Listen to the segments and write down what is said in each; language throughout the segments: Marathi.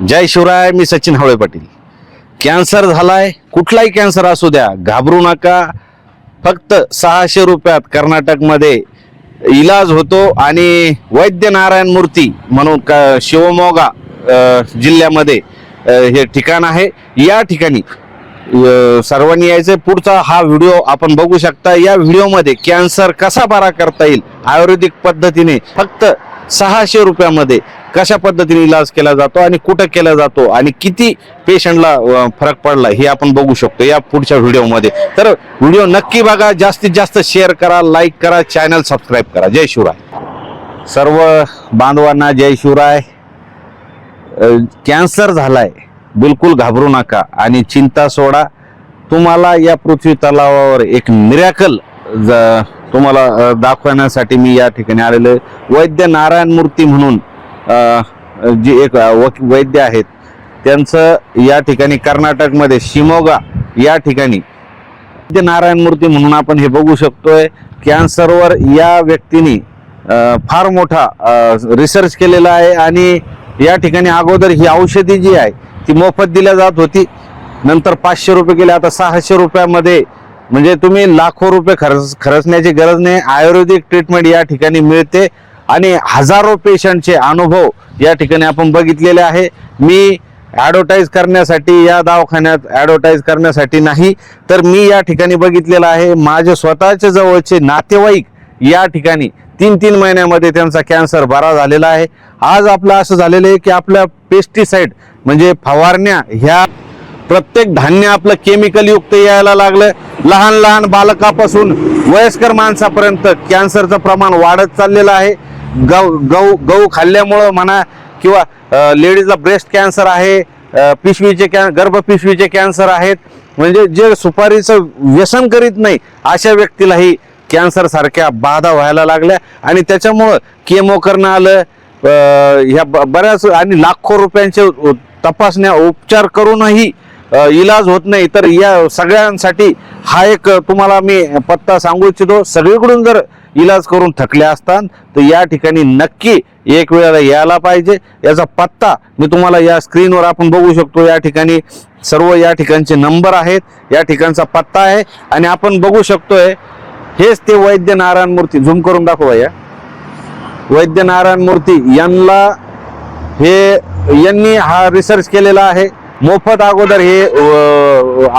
जय शिवराय मी सचिन हवळे पाटील. कॅन्सर झालाय कुठलाही कॅन्सर असू द्या घाबरू नका. फक्त सहाशे रुपयात कर्नाटकमध्ये इलाज होतो आणि वैद्य नारायण मूर्ती म्हणून का शिवमोगा जिल्ह्यामध्ये हे ठिकाण आहे. या ठिकाणी सर्वांनी यायचं पुढचा हा व्हिडिओ आपण बघू शकता. या व्हिडिओमध्ये कॅन्सर कसा बरा करता येईल आयुर्वेदिक पद्धतीने फक्त सहाशे रुपयामध्ये कशा पद्धतीने इलाज केला जातो आणि कुठं केला जातो आणि किती पेशंटला फरक पडला हे आपण बघू शकतो या पुढच्या व्हिडिओमध्ये. तर व्हिडिओ नक्की बघा जास्तीत जास्त शेअर करा लाईक करा चॅनल सबस्क्राईब करा. जय शिवराय. सर्व बांधवांना जय शिवराय. कॅन्सर झालाय बिलकुल घाबरू नका आणि चिंता सोडा. तुम्हाला या पृथ्वी तलावावर एक मिरॅकल तुम्हाला दाखवण्यासाठी मी या ठिकाणी आलेलो आहे. वैद्य नारायण मूर्ती म्हणून जे एक वैद्य आहेत त्यांचं या ठिकाणी कर्नाटकमध्ये शिमोगा या ठिकाणी. वैद्य नारायण मूर्ती म्हणून आपण हे बघू शकतोय कॅन्सरवर या व्यक्तीने फार मोठा रिसर्च केलेला आहे आणि या ठिकाणी अगोदर ही औषधी जी आहे ती मोफत दिल्या जात होती. नंतर पाचशे रुपये केले आता सहाशे रुपयामध्ये म्हणजे तुम्ही लाखो रुपये खर्च खर्चण्याची गरज नाही. आयुर्वेदिक ट्रीटमेंट या ठिकाणी मिळते. आणि हजारो पेशंटचे अनुभव या ठिकाणी आपण बघितलेले आहे. मी ॲडव्हर्टाईज करण्यासाठी या दवाखान्यात ॲडव्हर्टाईज करण्यासाठी नाही. तर मी या ठिकाणी बघितलेलं आहे माझे स्वतःचे जवळचे नातेवाईक या ठिकाणी तीन तीन महिन्यामध्ये त्यांचा कॅन्सर बरा झालेला आहे. आज आपलं असं झालेलं आहे की आपल्या पेस्टिसाईड म्हणजे फवारण्या ह्या प्रत्येक धान्य आपलं केमिकल युक्त यायला लागलं लहान लहान बालकापासून वयस्कर माणसापर्यंत कॅन्सरचं प्रमाण वाढत चाललेलं आहे. गहू गहू गहू खाल्ल्यामुळं म्हणा किंवा लेडीजला ब्रेस्ट कॅन्सर आहे पिशवीचे कॅ गर्भपिशवीचे कॅन्सर आहेत. म्हणजे जे सुपारीचं व्यसन करीत नाही अशा व्यक्तीलाही कॅन्सरसारख्या बाधा व्हायला लागल्या. आणि त्याच्यामुळं केमो करणं आलं. ह्या ब- बऱ्याच आणि लाखो रुपयांचे तपासण्या उपचार करूनही इलाज होत नाही तर या सगळ्यांसाठी हा एक तुम्हाला मी पत्ता सांगू इच्छितो. सगळीकडून जर इलाज करून थकले असतात तर या ठिकाणी नक्की एक वेळेला यायला पाहिजे. याचा पत्ता मी तुम्हाला या स्क्रीनवर आपण बघू शकतो. या ठिकाणी सर्व या ठिकाणचे नंबर आहेत. या ठिकाणचा पत्ता आहे. आणि आपण बघू शकतोय हेच ते वैद्य नारायण मूर्ती. झूम करून दाखवा या वैद्य नारायण मूर्ती यांना हे यांनी हा रिसर्च केलेला आहे. मोफत अगोदर हे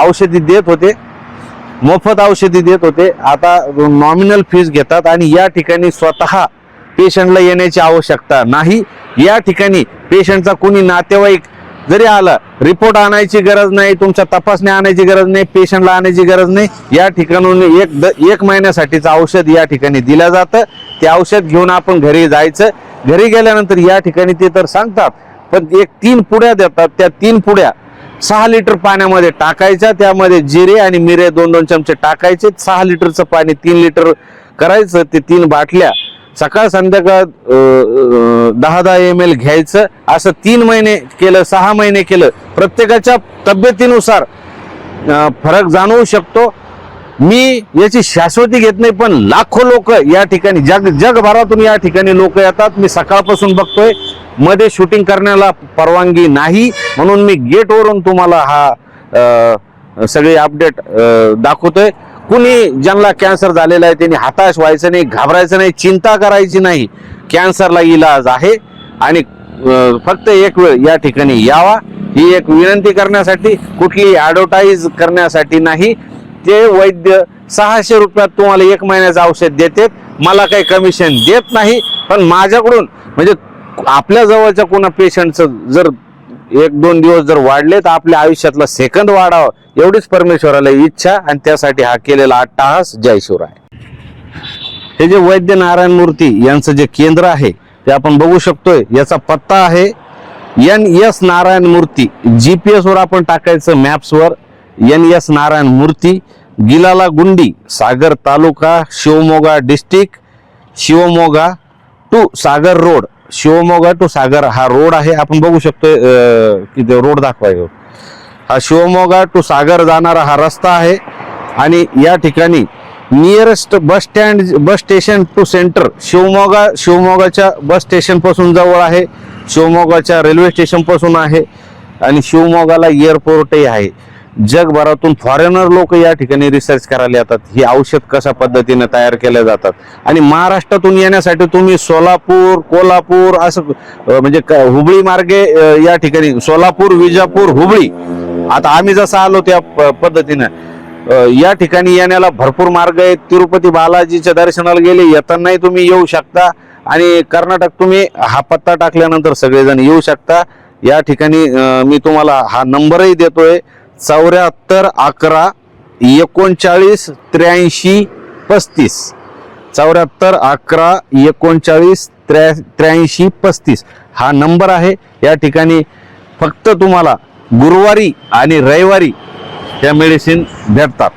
औषधी देत होते. मोफत औषधी देत होते. आता नॉमिनल फीस घेतात आणि या ठिकाणी स्वतः पेशंटला येण्याची आवश्यकता नाही. या ठिकाणी पेशंटचा कोणी नातेवाईक जरी आला रिपोर्ट आणायची गरज नाही तुमच्या तपासणी आणायची गरज नाही पेशंटला आणायची गरज नाही या ठिकाणून एक द एक महिन्यासाठीचं औषध या ठिकाणी दिलं जातं. ते औषध घेऊन आपण घरी जायचं. घरी गेल्यानंतर या ठिकाणी ते तर सांगतात पण एक तीन पुड्या देतात. त्या तीन पुड्या सहा लिटर पाण्यामध्ये टाकायच्या त्यामध्ये जिरे आणि मिरे दोन दोन चमचे टाकायचे सहा लिटरचं पाणी तीन लिटर करायचं ते तीन बाटल्या सकाळ संध्याकाळ दहा दहा एम एल घ्यायचं. असं तीन महिने केलं सहा महिने केलं. प्रत्येकाच्या तब्येतीनुसार फरक जाणवू शकतो. मी याची शाश्वती घेत नाही पण लाखो लोक या ठिकाणी जग जगभरातून या ठिकाणी लोक येतात. मी सकाळपासून बघतोयमध्ये शूटिंग करण्याला परवानगी नाही. म्हणून मी गेटवरून तुम्हाला हा सगळे अपडेट दाखवतोय. कुणी ज्यांना कॅन्सर झालेला आहे त्यांनी हताश व्हायचं नाही घाबरायचं नाही चिंता करायची नाही. कॅन्सरला इलाज आहे. आणि फक्त एक वेळ या ठिकाणी यावा. ही एक विनंती करण्यासाठी कुठली ॲडव्हर्टाईज करण्यासाठी नाही. ते वैद्य सहाशे रुपयात तुम्हाला एक महिन्याचं औषध देतात मला काही कमिशन देत नाही. पण माझ्याकडून म्हणजे आपल्या जवळच्या कोणा पेशंटचं जर एक दोन दिवस जर वाढले तर आपल्या आयुष्यातला सेकंद वाढावा एवढीच परमेश्वराला इच्छा आणि त्यासाठी हा केलेला अट्टाहास जय शिवराय हे जे वैद्य नारायण मूर्ती यांचं जे केंद्र आहे ते आपण बघू शकतोय याचा पत्ता आहे एन एस नारायण मूर्ती जी पी वर आपण टाकायचं मॅप्सवर N S Narayan Murthy गिलाला Gundi Sagar taluka Shivamogga district Shivamogga to Sagar road. Shivamogga to Sagar हा रोड आहे. आपण बघू शकतो की ते रोड दाखवाय हो. हा. शिवमोगा टू सागर जाणारा हा रस्ता आहे. आणि या ठिकाणी nearest bus stand bus station to centre Shivamogga शिवमोगाच्या bus स्टेशनपासून जवळ आहे. शिवमोगाच्या रेल्वे स्टेशनपासून आहे. आणि शिवमोगाला एअरपोर्टही आहे. जगभरातून फॉरेनर लोक या ठिकाणी रिसर्च करायला येतात. ही औषध कशा पद्धतीने तयार केल्या जातात? आणि महाराष्ट्रातून येण्यासाठी तुम्ही सोलापूर कोल्हापूर असं म्हणजे क- हुबळी मार्गे या ठिकाणी सोलापूर विजापूर हुबळी. आता आम्ही जसं आलो त्या पद्धतीनं या ठिकाणी येण्याला भरपूर मार्ग आहेत. तिरुपती बालाजीच्या दर्शनाला गेले येतानाही तुम्ही येऊ शकता. आणि कर्नाटक तुम्ही हा पत्ता टाकल्यानंतर सगळेजण येऊ शकता. या ठिकाणी मी तुम्हाला हा नंबरही देतोय. चौऱ्याहत्तर अकरा एकोणचाळीस त्र्याऐंशी पस्तीस. चौऱ्याहत्तर अकरा एकोणचाळीस त्र्या त्र्याऐंशी पस्तीस. हा नंबर आहे. या ठिकाणी फक्त तुम्हाला गुरुवारी आणि रविवारी त्या मेडिसिन भेटतात.